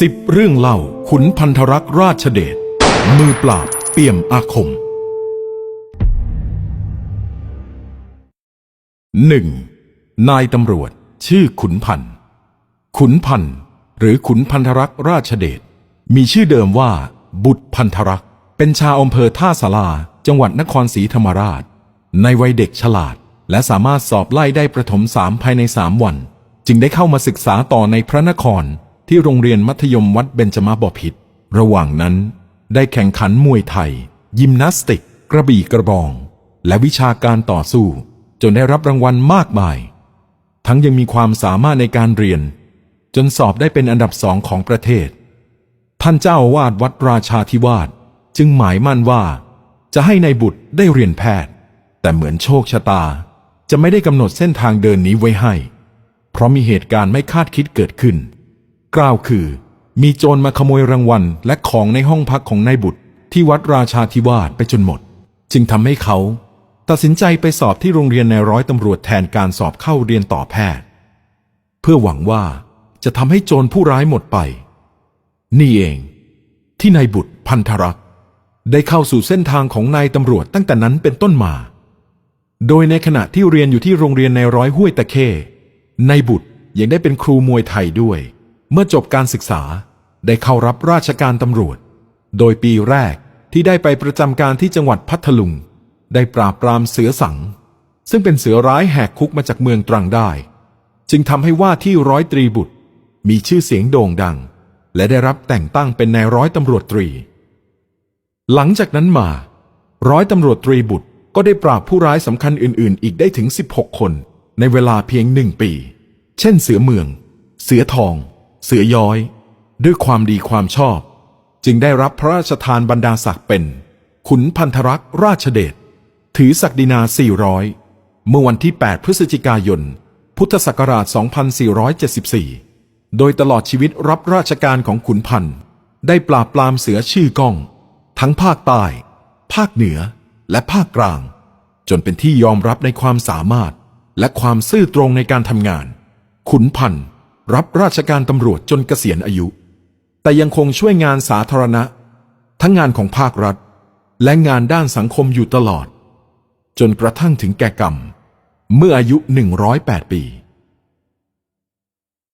สิบเรื่องเล่าขุนพันธรักษ์ราชเดช มือปราบเปี่ยมอาคมหนึ่งนายตำรวจชื่อขุนพันธ์ขุนพันธ์หรือขุนพันธรักษ์ราชเดช มีชื่อเดิมว่า บุตรพันธรักษ์เป็นชาวอำเภอท่าสาราจังหวัดนครศรีธรรมราช ในวัยเด็กฉลาด และสามารถสอบไล่ได้ประถมสามภายในสามวัน จึงได้เข้ามาศึกษาต่อในพระนคร ที่โรงเรียนมัธยมวัดเบญจมาบพิตรระหว่างนั้นได้แข่งขันมวยไทย ยิมนาสติก กระบี่กระบอง และวิชาการต่อสู้ จนได้รับรางวัลมากมาย ทั้งยังมีความสามารถในการเรียน จนสอบได้เป็นอันดับสองของประเทศ ท่านเจ้าวาดวัดราชาธิวาสจึงหมายมั่นว่า จะให้ในายบุตรได้เรียนแพทย์ แต่เหมือนโชคชะตาจะไม่ได้กำหนดเส้นทางเดินนี้ไว้ให้ เพราะมีเหตุการณ์ไม่คาดคิดเกิดขึ้น กล่าวคือ มีโจรมาขโมยรางวัลและของในห้องพักของนายบุตร ที่วัดราชาธิวาสไปจนหมด จึงทำให้เขา ตัดสินใจไปสอบที่โรงเรียนในร้อยตำรวจแทนการสอบเข้าเรียนต่อแพทย์ เพื่อหวังว่าจะทำให้โจรผู้ร้ายหมดไป นี่เอง ที่นายบุตรพันธรักษ์ได้เข้าสู่เส้นทางของนายตำรวจตั้งแต่นั้นเป็นต้นมา โดยในขณะที่เรียนอยู่ที่โรงเรียนในร้อยห้วยตะเข้นายบุตรยังได้เป็นครูมวยไทยด้วย เมื่อจบการศึกษาได้เข้ารับราชการตำรวจ โดยปีแรกที่ได้ไปประจำการที่จังหวัดพัทลุง ได้ปราบปรามเสือสัง ซึ่งเป็นเสือร้ายแหกคุกมาจากเมืองตรังได้ จึงทำให้ว่าที่ร้อยตรีบุตร มีชื่อเสียงโด่งดัง และได้รับแต่งตั้งเป็นนายร้อยตำรวจตรี หลังจากนั้นมา ร้อยตำรวจตรีบุตรก็ได้ปราบผู้ร้ายสำคัญอื่น ๆ อีกได้ถึง 16 คน ในเวลาเพียงหนึ่งปี เช่น เสือเมือง เสือทอง เสือย้อย ด้วยความดีความชอบ จึงได้รับพระราชทานบรรดาศักดิ์เป็น ขุนพันธรักษ์ราชเดชถือศักดินา 400 เมื่อวันที่ 8 พฤศจิกายน พุทธศักราช 2474 โดยตลอดชีวิตรับราชการของขุนพันธ์ได้ปราบปรามเสือชื่อก้อง ทั้งภาคใต้ ภาคเหนือ และภาคกลาง จนเป็นที่ยอมรับในความสามารถ และความซื่อตรงในการทำงาน ขุนพันธ์ รับราชการตำรวจจนเกษียณอายุ แต่ยังคงช่วยงานสาธารณะ ทั้งงานของภาครัฐ และงานด้านสังคมอยู่ตลอด จนกระทั่งถึงแก่กรรม เมื่ออายุ 108 ปี